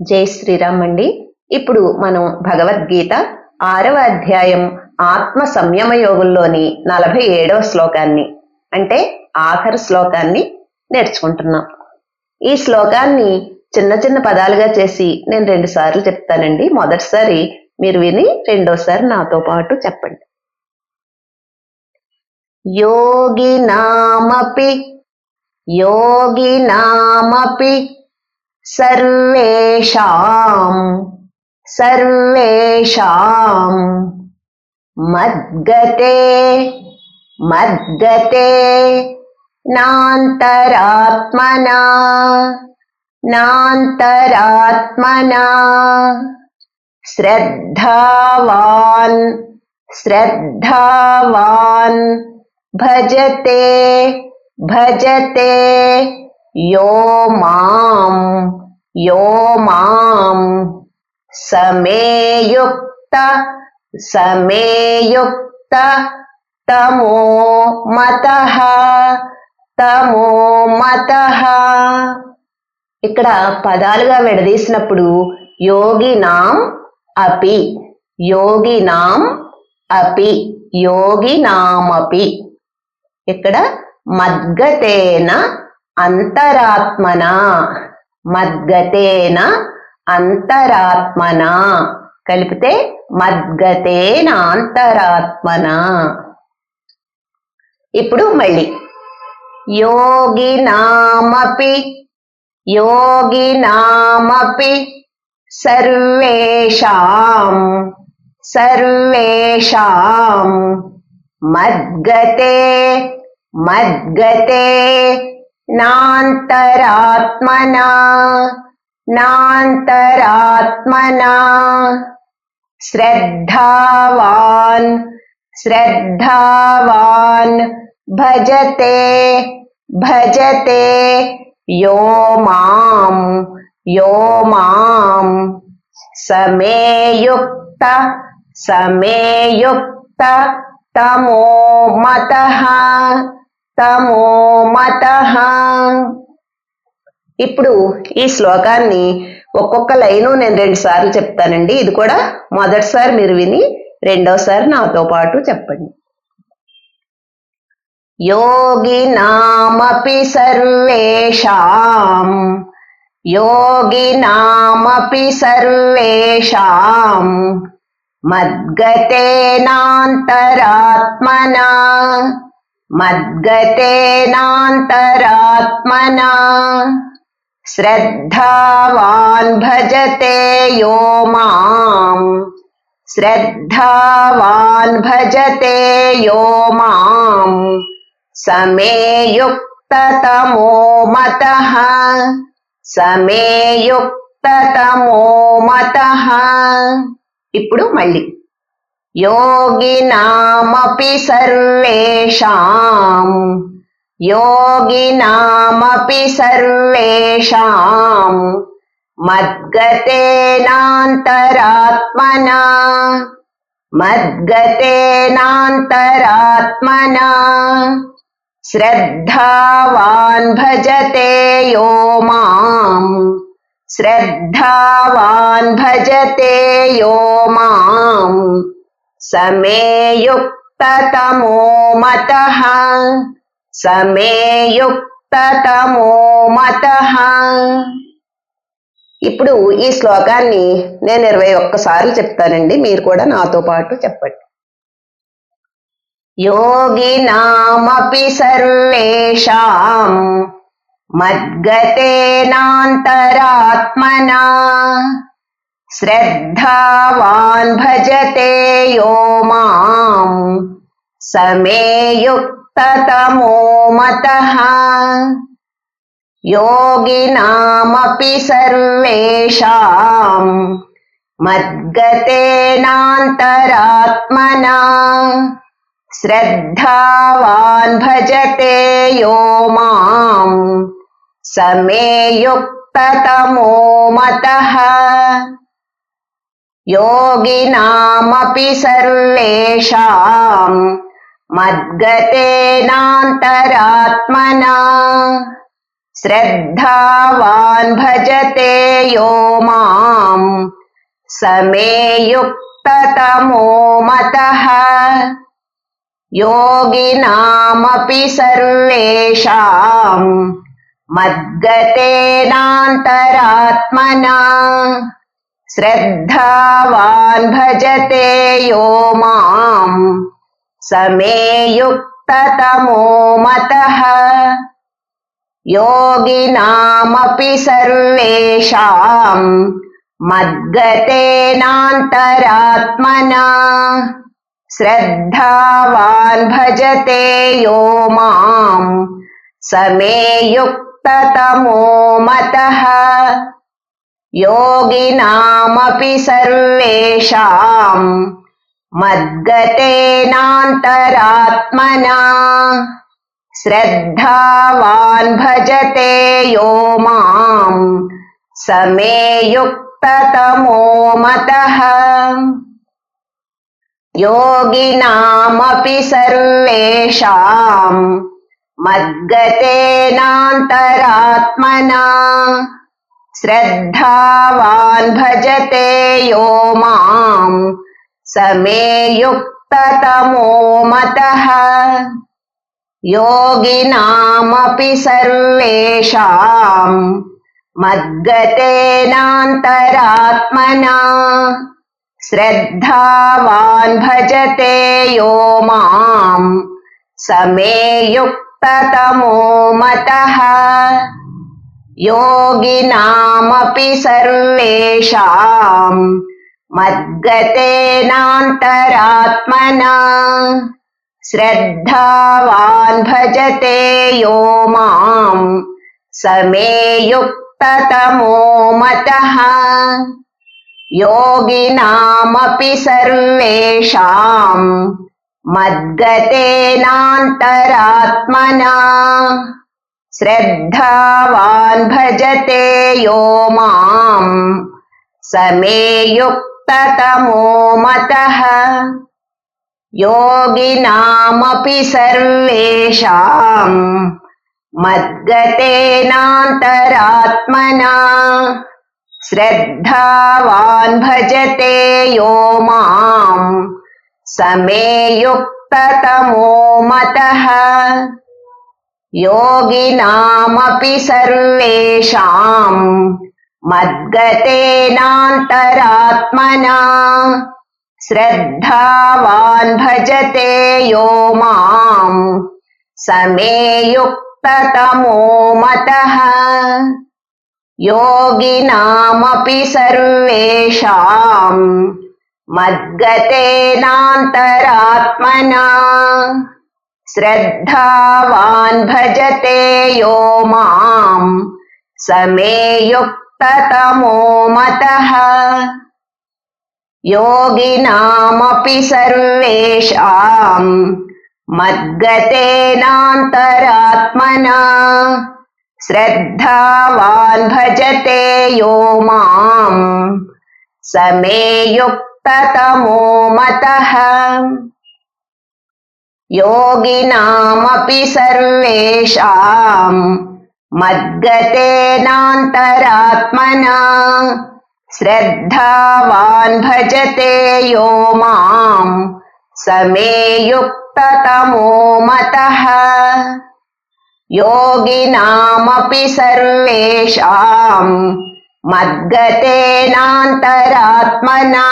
జై శ్రీరామ్ అండి. ఇప్పుడు మనం భగవద్గీత ఆరవ అధ్యాయం ఆత్మ సంయమ యోగంలోని నలభై ఏడవ శ్లోకాన్ని అంటే ఆఖరు శ్లోకాన్ని నేర్చుకుంటున్నాం. ఈ శ్లోకాన్ని చిన్న చిన్న పదాలుగా చేసి నేను రెండు సార్లు చెప్తానండి. మొదటిసారి మీరు విని రెండోసారి నాతో పాటు చెప్పండి. యోగి నామపి యోగి నామపి सर्वेषां सर्वेषां मद्गते मद्गते नान्तरात्मना नान्तरात्मना। श्रद्धावान् श्रद्धावान् भजते भजते। यो मां यो मां समेयुक्त समेयुक्त तमो मतः తమో మత ఇక్కడ పదాలుగా విడదీసినప్పుడు యోగినాం అపి యోగినాం అపి యోగినామపి ఇక్కడ మద్గతేన అంతరాత్మన? మద్గతేన అంతరాత్మన? కలిపితే మద్గతేన అంతరాత్మన? ఇప్పుడు మళ్ళీ. యోగి నామపియోగి నామపి సర్వేషాం సర్వేషాం. మద్గతే మద్గతే नान्तरात्मना नान्तरात्मना। श्रद्धावान् श्रद्धावान् भजते भजते। यो माँ यो माँ समेयुक्त समेयुक्त तमो मतः। తమో మత. ఇప్పుడు ఈ శ్లోకాన్ని ఒక్కొక్క లైను నేను రెండు సార్లు చెప్తానండి. ఇది కూడా మొదటిసారి మీరు విని రెండోసారి నాతో పాటు చెప్పండి. యోగినామపి సర్వేషాం. యోగినామపి సర్వేషాం. మద్గతేనాంతరాత్మనా. मद्गतेनान्तरात्मना श्रद्धावान् भजते यो माम् श्रद्धावान् भजते यो माम् समेयुक्ततमो मतः समेयुक्ततमो मतः ఇప్పుడు మళ్ళీ योगिनामपि सर्वेषां योगिनामपि सर्वेषां मद्गतेनान्तरात्मना मद्गतेनान्तरात्मना। श्रद्धावान् भजते यो माम् श्रद्धावान् भजते यो माम्। समेयुक्ततमो मतः समेयुक्ततमो मतः ఇప్పుడు ఈ శ్లోకాన్ని నేను ఇరవై ఒక్కసార్లు చెప్తానండి మీరు కూడా నాతో పాటు చెప్పండి యోగినామపి సర్వేషాం మద్గతేనాంతరాత్మనా श्रद्धावान् भजते यो माम् समेयुक्ततमो मतः। योगिनामपि सर्वेषां मद्गतेनान्तरात्मना। श्रद्धावान् भजते यो माम् समेयुक्ततमो मतः। योगिनामपि सर्वेषां मद्गतेनान्तरात्मना। श्रद्धावान् भजते यो माम् स मे युक्ततमो मतः। योगिनामपि सर्वेषाम् मद्गतेनान्तरात्मना। श्रद्धावान् भजते यो माम् स मे युक्ततमो मतः। योगिनामपि सर्वेषाम् मद्गतेनान्तरात्मना। श्रद्धावान् भजते यो माम् स मे युक्ततमो मतः। योगिनामपि सर्वेषाम् मद्गतेनान्तरात्मना। श्रद्धावान् भजते यो माम् स मे युक्ततमो मतः। योगिनामपि सर्वेषाम् मद्गतेनान्तरात्मना। श्रद्धावान् भजते यो माम् स मे युक्ततमो मतः। योगिनामपि सर्वेषाम् मद्गतेनान्तरात्मना श्रद्धावान् भजते यो माम् स मे युक्ततमो मतः। योगिनामपि सर्वेषाम् मद्गतेनान्तरात्मना। श्रद्धावान् भजते यो माम् स मे युक्ततमो मतः। योगिनामपि सर्वेषाम् मद्गतेनान्तरात्मना। श्रद्धावान् भजते यो माम् स मे युक्ततमो मतः। योगिनामपि सर्वेषाम् मद्गतेनान्तरात्मना। श्रद्धावान् भजते यो माम् स मे युक्ततमो मतः। योगिनामपि सर्वेषाम् मद्गतेनान्तरात्मना श्रद्धावान् भजते यो माम् स मे युक्ततमो मतः। योगिनामपि सर्वेषाम् मद्गतेनान्तरात्मना श्रद्धावान् भजते यो माम् स मे युक्ततमो मतः। योगिनामपि सर्वेषाम् मद्गतेनान्तरात्मना। श्रद्धावान् भजते यो माम् स मे युक्ततमो मतः। योगिनामपि सर्वेषाम् मद्गतेनान्तरात्मना श्रद्धावान् भजते यो माम् स मे युक्ततमो मतः। योगिनामपि सर्वेषाम् मद्गतेनान्तरात्मना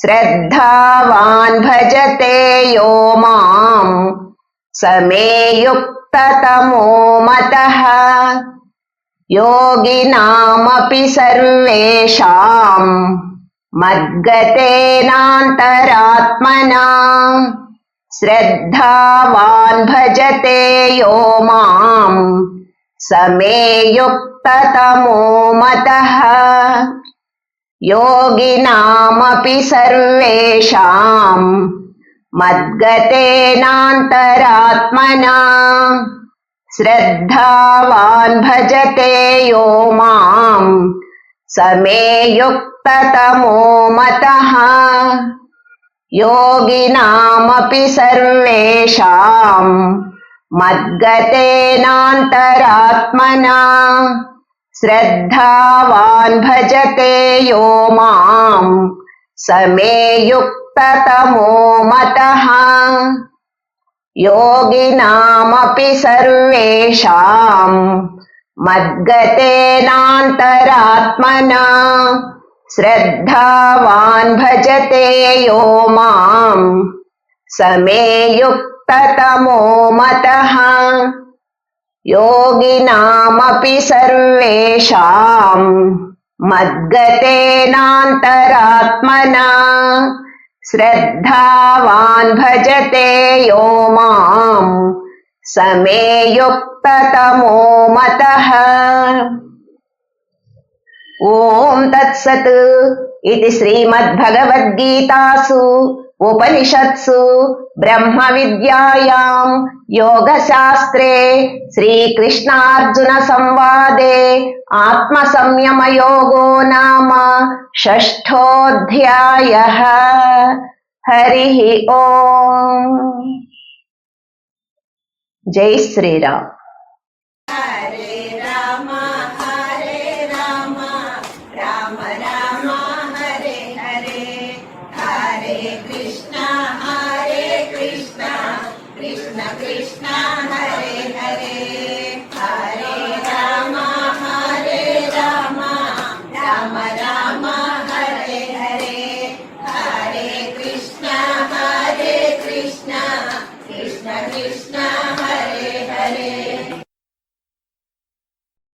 श्रद्धावान् भजते यो माम् स मे युक्ततमो मतः। योगिनामपि सर्वेषाम् मद्गतेनान्तरात्मना। श्रद्धावान् भजते यो माम् स मे युक्ततमो मतः। योगिनामपि सर्वेषाम् मद्गतेनान्तरात्मना श्रद्धावान् भजते यो माम् स मे युक्ततमो मतः। योगिनामपि सर्वेषाम् श्रद्धावान् भजते यो माम् समे मे युक्ततमो मतः। योगिनामपि सर्वेषाम् मद्गतेनान्तरात्मना श्रद्धावान् भजते यो माम् समे मे युक्ततमो मतः। योगिनामपि सर्वेषाम् मद्गतेनान्तरात्मना। श्रद्धावान् भजते यो माम् समे युक्ततमो मतः। ॐ तत्सत् इति श्रीमद्भगवद्गीतासु। उपनिषत्सु ब्रह्मविद्यायाम् योगशास्त्रे श्रीकृष्णार्जुनसंवादे आत्मसंयमयोगो नाम षष्ठोऽध्यायः। हरिः ॐ जय श्रीराम।